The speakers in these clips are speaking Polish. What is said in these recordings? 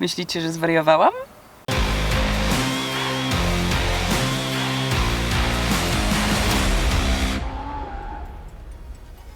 Myślicie, że zwariowałam?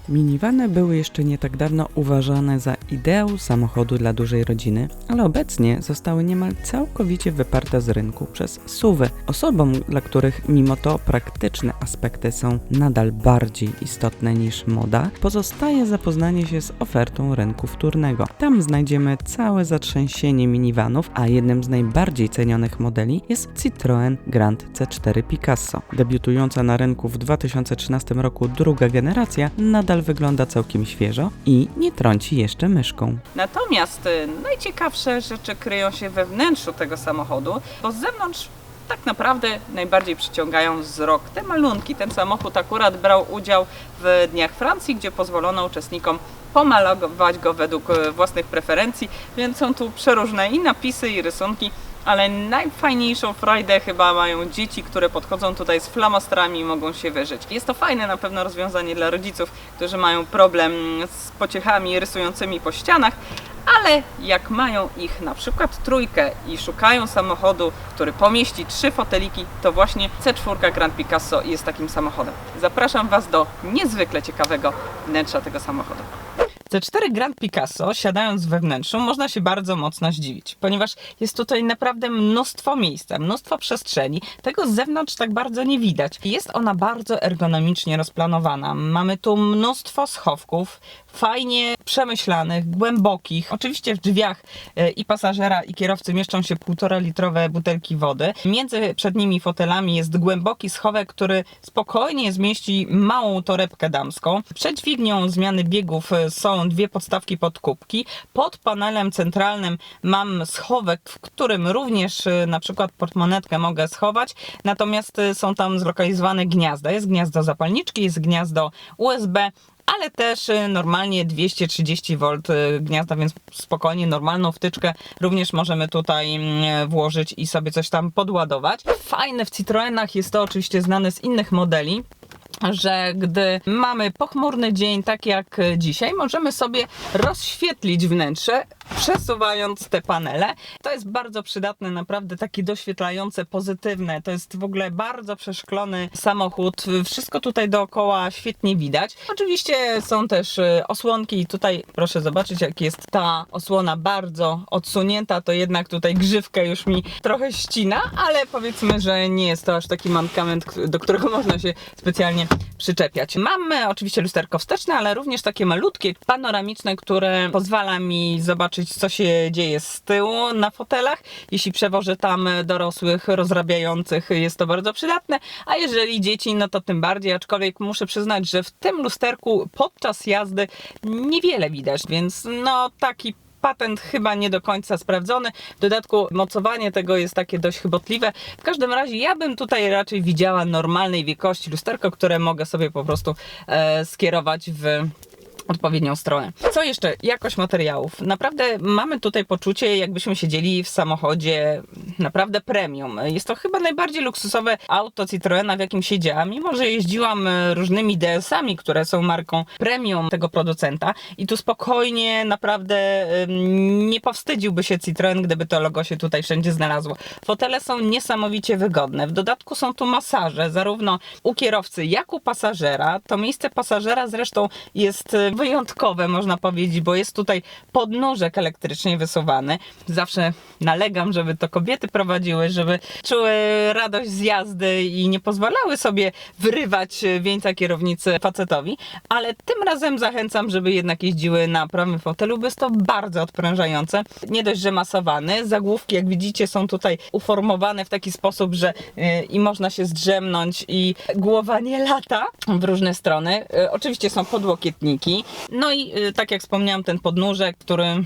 Minivany były jeszcze nie tak dawno uważane za ideał samochodu dla dużej rodziny, ale obecnie zostały niemal całkowicie wyparte z rynku przez SUVy. Osobom, dla których mimo to praktyczne aspekty są nadal bardziej istotne niż moda, pozostaje zapoznanie się z ofertą rynku wtórnego. Tam znajdziemy całe zatrzęsienie minivanów, a jednym z najbardziej cenionych modeli jest Citroën Grand C4 Picasso. Debiutująca na rynku w 2013 roku druga generacja nadal wygląda całkiem świeżo i nie trąci jeszcze myszką. Natomiast y, najciekawsze rzeczy kryją się we wnętrzu tego samochodu, bo z zewnątrz tak naprawdę najbardziej przyciągają wzrok te malunki. Ten samochód akurat brał udział w Dniach Francji, gdzie pozwolono uczestnikom pomalować go według y, własnych preferencji, więc są tu przeróżne i napisy, i rysunki. Ale najfajniejszą frajdę chyba mają dzieci, które podchodzą tutaj z flamastrami i mogą się wyżyć. Jest to fajne na pewno rozwiązanie dla rodziców, którzy mają problem z pociechami rysującymi po ścianach, ale jak mają ich na przykład trójkę i szukają samochodu, który pomieści trzy foteliki, to właśnie C4 Grand Picasso jest takim samochodem. Zapraszam Was do niezwykle ciekawego wnętrza tego samochodu. C4 Grand Picasso, siadając we wnętrzu, można się bardzo mocno zdziwić, ponieważ jest tutaj naprawdę mnóstwo miejsca, mnóstwo przestrzeni. Tego z zewnątrz tak bardzo nie widać. Jest ona bardzo ergonomicznie rozplanowana. Mamy tu mnóstwo schowków, fajnie przemyślanych, głębokich. Oczywiście w drzwiach e, i pasażera, i kierowcy mieszczą się półtora litrowe butelki wody. Między przednimi fotelami jest głęboki schowek, który spokojnie zmieści małą torebkę damską. Przed dźwignią zmiany biegów e, są dwie podstawki pod kubki. Pod panelem centralnym mam schowek, w którym również e, na przykład portmonetkę mogę schować. Natomiast są tam zlokalizowane gniazda. Jest gniazdo zapalniczki, jest gniazdo USB, ale też y, normalnie 230 V y, gniazda, więc spokojnie normalną wtyczkę również możemy tutaj mm, włożyć i sobie coś tam podładować. Fajne w Citroenach jest to oczywiście znane z innych modeli że gdy mamy pochmurny dzień, tak jak dzisiaj, możemy sobie rozświetlić wnętrze, przesuwając te panele. To jest bardzo przydatne, naprawdę takie doświetlające, pozytywne. To jest w ogóle bardzo przeszklony samochód. Wszystko tutaj dookoła świetnie widać. Oczywiście są też y, osłonki i tutaj proszę zobaczyć, jak jest ta osłona bardzo odsunięta, to jednak tutaj grzywkę już mi trochę ścina, ale powiedzmy, że nie jest to aż taki mankament, do którego można się specjalnie przyczepiać. Mamy oczywiście lusterko wsteczne, ale również takie malutkie, panoramiczne, które pozwala mi zobaczyć, co się dzieje z tyłu na fotelach. Jeśli przewożę tam dorosłych, rozrabiających, jest to bardzo przydatne, a jeżeli dzieci, no to tym bardziej, aczkolwiek muszę przyznać, że w tym lusterku podczas jazdy niewiele widać, więc no taki patent chyba nie do końca sprawdzony. W dodatku mocowanie tego jest takie dość chybotliwe. W każdym razie ja bym tutaj raczej widziała normalnej wielkości lusterko, które mogę sobie po prostu e, skierować w odpowiednią stronę. Co jeszcze? Jakość materiałów. Naprawdę mamy tutaj poczucie, jakbyśmy siedzieli w samochodzie naprawdę premium. Jest to chyba najbardziej luksusowe auto Citroena, w jakim siedziałam, mimo że jeździłam e, różnymi DS-ami, które są marką premium tego producenta i tu spokojnie naprawdę nie powstydziłby się Citroen, gdyby to logo się tutaj wszędzie znalazło. Fotele są niesamowicie wygodne. W dodatku są tu masaże, zarówno u kierowcy, jak u pasażera. To miejsce pasażera zresztą jest e, wyjątkowe, można powiedzieć, bo jest tutaj podnóżek elektrycznie wysuwany. Zawsze nalegam, żeby to kobiety prowadziły, żeby czuły radość z jazdy i nie pozwalały sobie wyrywać wieńca kierownicy facetowi, ale tym razem zachęcam, żeby jednak jeździły na prawym fotelu, bo jest to bardzo odprężające. Nie dość, że masowany, zagłówki jak widzicie są tutaj uformowane w taki sposób, że yy, i można się zdrzemnąć i głowa nie lata w różne strony. Yy, oczywiście są podłokietniki, no i y, tak jak wspomniałam, ten podnóżek, który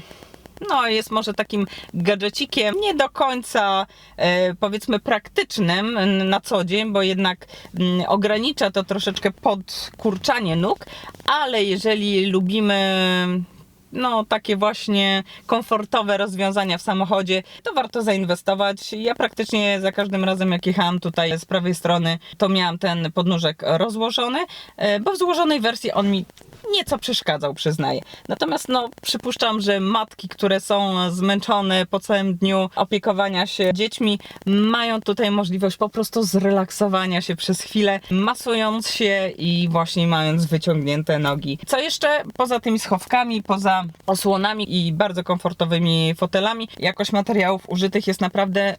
no, jest może takim gadżecikiem nie do końca e, powiedzmy praktycznym na co dzień, bo jednak mm, ogranicza to troszeczkę podkurczanie nóg, ale jeżeli lubimy no takie właśnie komfortowe rozwiązania w samochodzie, to warto zainwestować. Ja praktycznie za każdym razem jak jechałam tutaj z prawej strony, to miałam ten podnóżek rozłożony, e, bo w złożonej wersji on mi nieco przeszkadzał, przyznaję. Natomiast no, przypuszczam, że matki, które są zmęczone po całym dniu opiekowania się dziećmi, mają tutaj możliwość po prostu zrelaksowania się przez chwilę, masując się i właśnie mając wyciągnięte nogi. Co jeszcze poza tymi schowkami, poza osłonami i bardzo komfortowymi fotelami, jakość materiałów użytych jest naprawdę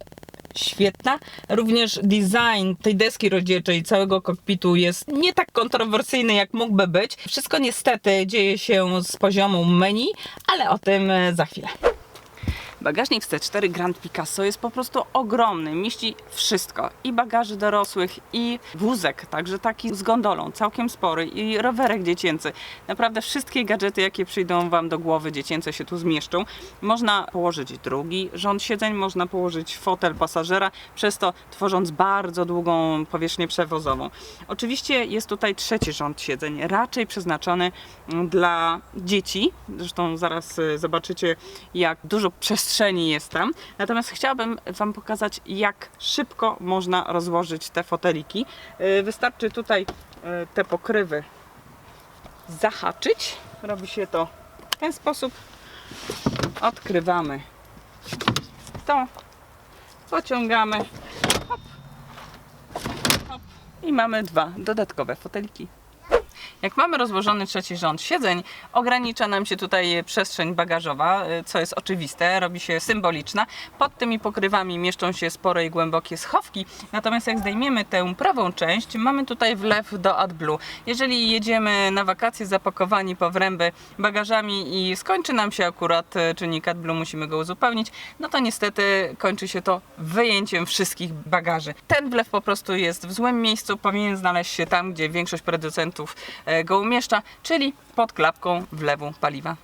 świetna. Również design tej deski rozdzielczej całego kokpitu jest nie tak kontrowersyjny, jak mógłby być. Wszystko niestety dzieje się z poziomu menu, ale o tym e, za chwilę. Bagażnik z C4 Grand Picasso jest po prostu ogromny, mieści wszystko. I bagaży dorosłych, i wózek, także taki z gondolą, całkiem spory, i rowerek dziecięcy. Naprawdę wszystkie gadżety, jakie przyjdą Wam do głowy dziecięce się tu zmieszczą. Można położyć drugi rząd siedzeń, można położyć fotel pasażera, przez to tworząc bardzo długą powierzchnię przewozową. Oczywiście jest tutaj trzeci rząd siedzeń, raczej przeznaczony dla dzieci. Zresztą zaraz y, zobaczycie, jak dużo przestrzeni jest tam. Natomiast chciałabym Wam pokazać, jak szybko można rozłożyć te foteliki. Y, Wystarczy tutaj y, te pokrywy zahaczyć. Robi się to w ten sposób. Odkrywamy to, pociągamy hop, hop, i mamy dwa dodatkowe foteliki. Jak mamy rozłożony trzeci rząd siedzeń, ogranicza nam się tutaj przestrzeń bagażowa, y, co jest oczywiste, robi się symboliczna. Pod tymi pokrywami mieszczą się spore i głębokie schowki, natomiast jak zdejmiemy tę prawą część, mamy tutaj wlew do AdBlue. Jeżeli jedziemy na wakacje zapakowani po wręby bagażami i skończy nam się akurat y, czynnik AdBlue, musimy go uzupełnić, no to niestety kończy się to wyjęciem wszystkich bagaży. Ten wlew po prostu jest w złym miejscu, powinien znaleźć się tam, gdzie większość producentów go umieszcza, czyli pod klapką wlewu paliwa.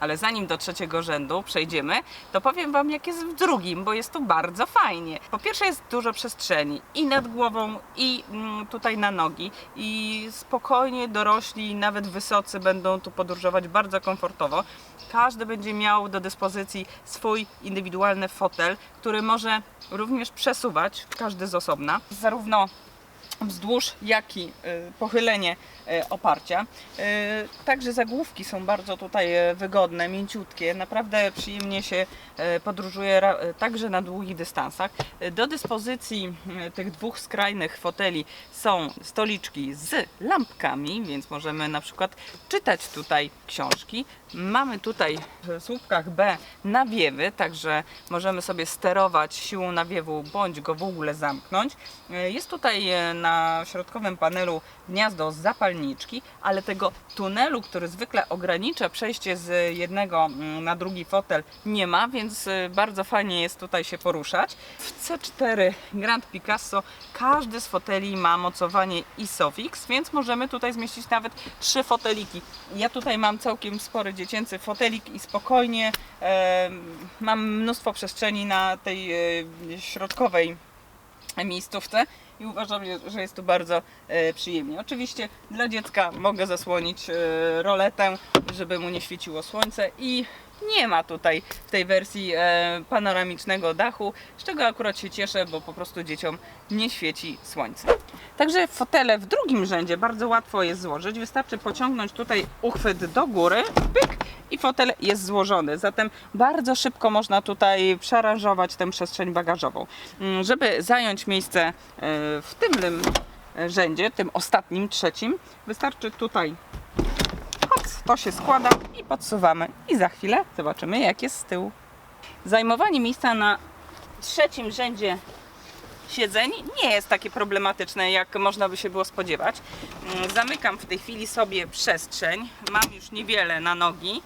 Ale zanim do trzeciego rzędu przejdziemy, to powiem Wam, jak jest w drugim, bo jest tu bardzo fajnie. Po pierwsze, jest dużo przestrzeni i nad głową, i mm, tutaj na nogi. I spokojnie dorośli, nawet wysocy, będą tu podróżować bardzo komfortowo. Każdy będzie miał do dyspozycji swój indywidualny fotel, który może również przesuwać, każdy z osobna. Zarówno wzdłuż, jak i y, pochylenie y, oparcia. Y, Także zagłówki są bardzo tutaj wygodne, mięciutkie. Naprawdę przyjemnie się podróżuje także na długich dystansach. Do dyspozycji tych dwóch skrajnych foteli są stoliczki z lampkami, więc możemy na przykład czytać tutaj książki. Mamy tutaj w słupkach B nawiewy, także możemy sobie sterować siłą nawiewu bądź go w ogóle zamknąć. Jest tutaj na środkowym panelu gniazdo z zapalniczki, ale tego tunelu, który zwykle ogranicza przejście z jednego mm, na drugi fotel nie ma, więc e, bardzo fajnie jest tutaj się poruszać. W C4 Grand Picasso każdy z foteli ma mocowanie ISOFIX, więc możemy tutaj zmieścić nawet trzy foteliki. Ja tutaj mam całkiem spory dziecięcy fotelik i spokojnie e, mam mnóstwo przestrzeni na tej e, środkowej miejscówce i uważam, że jest tu bardzo e, przyjemnie. Oczywiście dla dziecka mogę zasłonić e, roletę, żeby mu nie świeciło słońce i nie ma tutaj w tej wersji e, panoramicznego dachu, z czego akurat się cieszę, bo po prostu dzieciom nie świeci słońce. Także fotele w drugim rzędzie bardzo łatwo jest złożyć. Wystarczy pociągnąć tutaj uchwyt do góry, pyk i fotel jest złożony. Zatem bardzo szybko można tutaj przearanżować tę przestrzeń bagażową. Mm, Żeby zająć miejsce e, w tym rzędzie, tym ostatnim, trzecim, wystarczy tutaj Hops, to się składa i podsuwamy. I za chwilę zobaczymy, jak jest z tyłu. Zajmowanie miejsca na trzecim rzędzie siedzeń nie jest takie problematyczne, jak można by się było spodziewać. Mm, Zamykam w tej chwili sobie przestrzeń. Mam już niewiele na nogi.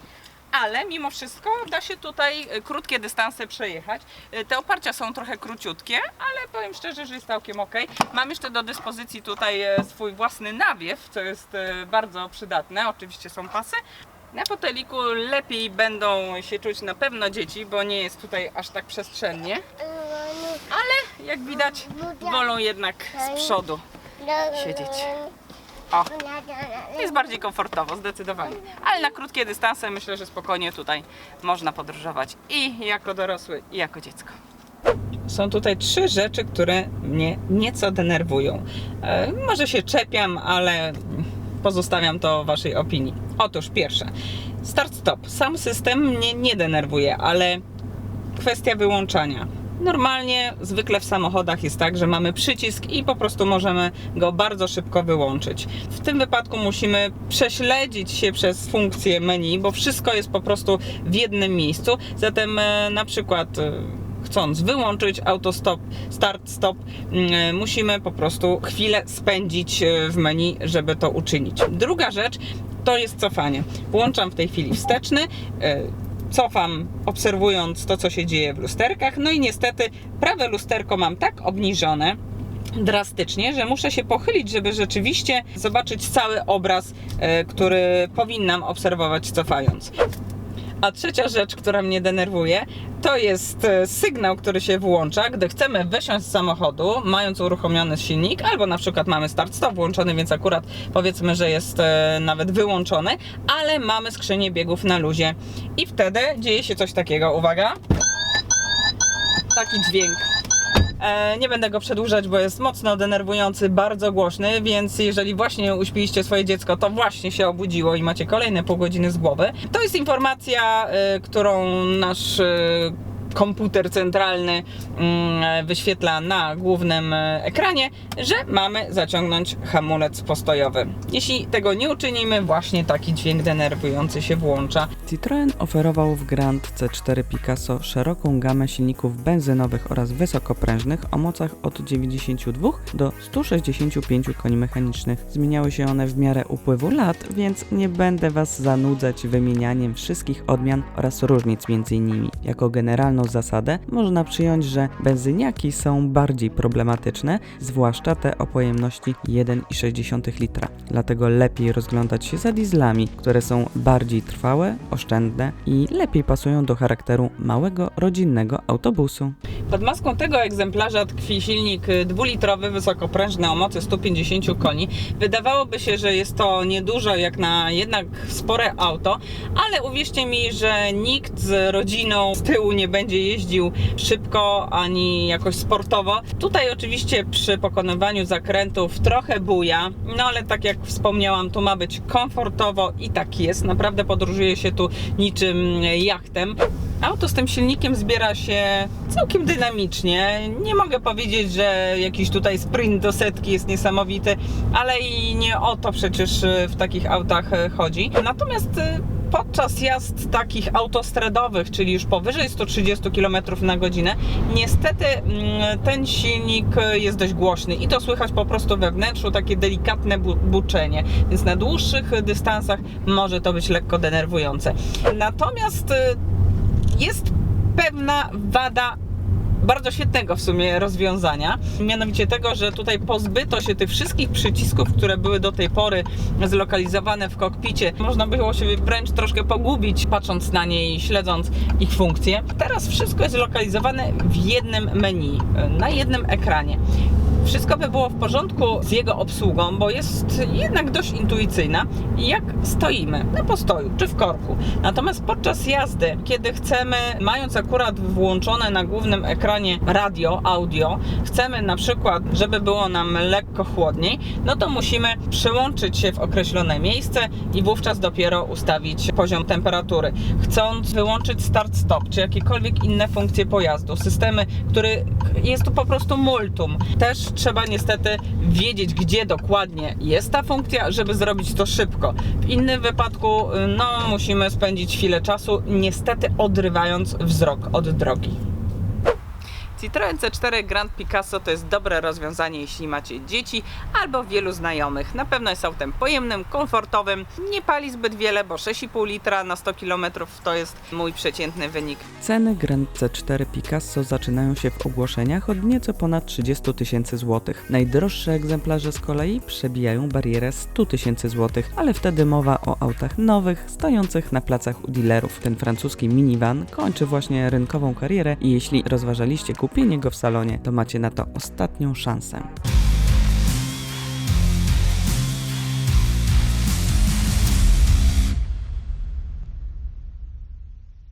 Ale mimo wszystko da się tutaj e, krótkie dystanse przejechać. E, Te oparcia są trochę króciutkie, ale powiem szczerze, że jest całkiem ok. Mam jeszcze do dyspozycji tutaj e, swój własny nawiew, co jest bardzo przydatne. Oczywiście są pasy. Na foteliku lepiej będą się czuć na pewno dzieci, bo nie jest tutaj aż tak przestrzennie. Ale jak widać, wolą jednak z przodu siedzieć. O, jest bardziej komfortowo, zdecydowanie. Ale na krótkie dystanse myślę, że spokojnie tutaj można podróżować i jako dorosły, i jako dziecko. Są tutaj trzy rzeczy, które mnie nieco denerwują. E, może się czepiam, ale pozostawiam to Waszej opinii. Otóż pierwsze, start-stop. Sam system mnie nie denerwuje, ale kwestia wyłączania. Normalnie, zwykle w samochodach jest tak, że mamy przycisk i po prostu możemy go bardzo szybko wyłączyć. W tym wypadku musimy prześledzić się przez funkcję menu, bo wszystko jest po prostu w jednym miejscu. Zatem e, na przykład e, chcąc wyłączyć autostop, start, stop, mm, musimy po prostu chwilę spędzić e, w menu, żeby to uczynić. Druga rzecz to jest cofanie. Włączam w tej chwili wsteczny. Cofam, obserwując to, co się dzieje w lusterkach. No i niestety prawe lusterko mam tak obniżone, drastycznie, że muszę się pochylić, żeby rzeczywiście zobaczyć cały obraz, e, który powinnam obserwować cofając. A trzecia rzecz, która mnie denerwuje, to jest e, sygnał, który się włącza, gdy chcemy wysiąść z samochodu, mając uruchomiony silnik, albo na przykład mamy start-stop włączony, więc akurat powiedzmy, że jest e, nawet wyłączony, ale mamy skrzynię biegów na luzie. I wtedy dzieje się coś takiego, uwaga, taki dźwięk. E, nie będę go przedłużać, bo jest mocno denerwujący, bardzo głośny, więc jeżeli właśnie uśpiliście swoje dziecko, to właśnie się obudziło i macie kolejne pół godziny z głowy. To jest informacja, e, którą nasz e, komputer centralny mm, wyświetla na głównym e, ekranie, że mamy zaciągnąć hamulec postojowy. Jeśli tego nie uczynimy, właśnie taki dźwięk denerwujący się włącza. Citroën oferował w Grand C4 Picasso szeroką gamę silników benzynowych oraz wysokoprężnych o mocach od 92 do 165 koni mechanicznych. Zmieniały się one w miarę upływu lat, więc nie będę Was zanudzać wymienianiem wszystkich odmian oraz różnic między nimi. Jako generalną zasadę można przyjąć, że benzyniaki są bardziej problematyczne, zwłaszcza te o pojemności 1,6 litra. Dlatego lepiej rozglądać się za dieslami, które są bardziej trwałe, oszczędne i lepiej pasują do charakteru małego rodzinnego autobusu. Pod maską tego egzemplarza tkwi silnik dwulitrowy, wysokoprężny o mocy 150 koni. Wydawałoby się, że jest to niedużo jak na jednak spore auto, ale uwierzcie mi, że nikt z rodziną z tyłu nie będzie jeździł szybko ani jakoś sportowo. Tutaj oczywiście przy pokonywaniu zakrętów trochę buja, no ale tak jak wspomniałam, tu ma być komfortowo i tak jest. Naprawdę podróżuje się tu niczym jachtem. Auto z tym silnikiem zbiera się całkiem dynamicznie. Nie mogę powiedzieć, że jakiś tutaj sprint do setki jest niesamowity, ale i nie o to przecież w takich autach chodzi. Natomiast podczas jazd takich autostradowych, czyli już powyżej 130 km na godzinę, niestety mm, ten silnik jest dość głośny i to słychać po prostu we wnętrzu, takie delikatne bu- buczenie, więc na dłuższych dystansach może to być lekko denerwujące. Natomiast y, jest pewna wada bardzo świetnego w sumie rozwiązania, mianowicie tego, że tutaj pozbyto się tych wszystkich przycisków, które były do tej pory zlokalizowane w kokpicie. Można było się wręcz troszkę pogubić, patrząc na nie i śledząc ich funkcje. Teraz wszystko jest zlokalizowane w jednym menu, na jednym ekranie wszystko by było w porządku z jego obsługą, bo jest jednak dość intuicyjna, jak stoimy na postoju czy w korku. Natomiast podczas jazdy, kiedy chcemy, mając akurat włączone na głównym ekranie radio, audio, chcemy na przykład, żeby było nam lekko chłodniej, no to musimy przełączyć się w określone miejsce i wówczas dopiero ustawić poziom temperatury. Chcąc wyłączyć start-stop czy jakiekolwiek inne funkcje pojazdu, systemy, który jest tu po prostu multum, też trzeba niestety wiedzieć, gdzie dokładnie jest ta funkcja, żeby zrobić to szybko. W innym wypadku, y, no, musimy spędzić chwilę czasu, niestety odrywając wzrok od drogi. Citroen C4 Grand Picasso to jest dobre rozwiązanie, jeśli macie dzieci albo wielu znajomych. Na pewno jest autem pojemnym, komfortowym, nie pali zbyt wiele, bo 6,5 litra na 100 km to jest mój przeciętny wynik. Ceny Grand C4 Picasso zaczynają się w ogłoszeniach od nieco ponad 30 tysięcy złotych. Najdroższe egzemplarze z kolei przebijają barierę 100 tysięcy złotych, ale wtedy mowa o autach nowych, stojących na placach u dealerów. Ten francuski minivan kończy właśnie rynkową karierę i jeśli rozważaliście kupienie go w salonie, to macie na to ostatnią szansę.